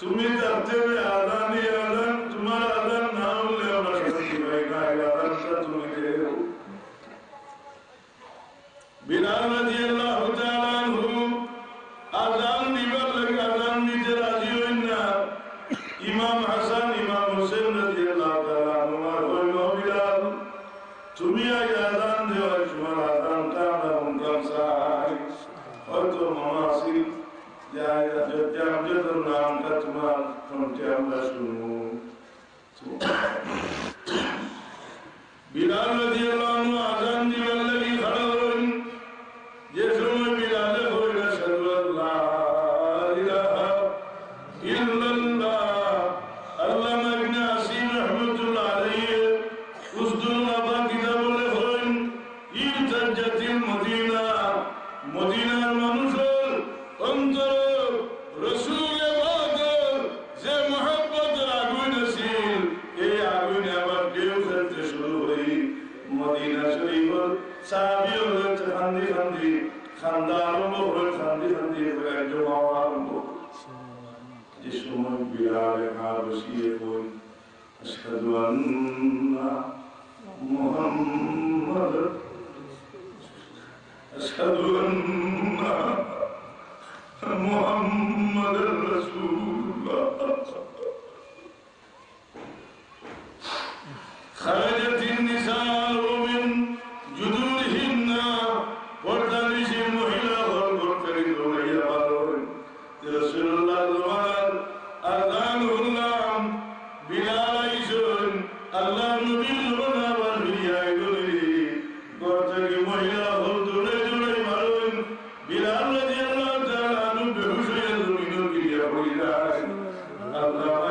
তুমি যাচ্ছে যে আদানি আদান তোমার আদান না হলে আমরা শান্তি পাই না আদানটা তুমি বিলাল রাজি আল্লাহ তাআলাহু আদান দিবার লাগে আদান দিতে রাজি হইন না ইমাম হাসান ইমাম হোসেন রাজি আল্লাহ তাআলা আমার হইল বিলাল তুমি আয়া تعجزن عن أتم فامتعن شنو بلال رضي الله عنه أذان جبل الذي خلق يسلم بلال فوق أشهد أن لا إله إلا الله اللهم ابن عسيم رحمة الله عليه أصدر أبا كتاب الأخرين إلتجت المدينة مدينة المنصر انظر مدینہ شریف سامیوں رچ ہندی ہندی خانداروں رچ ہندی ہندی بغیر جو آوان کو جس امت بلال حابسی اکوئی اشہد ان محمد اشہد ان محمد رسول اللہ خرجت Allah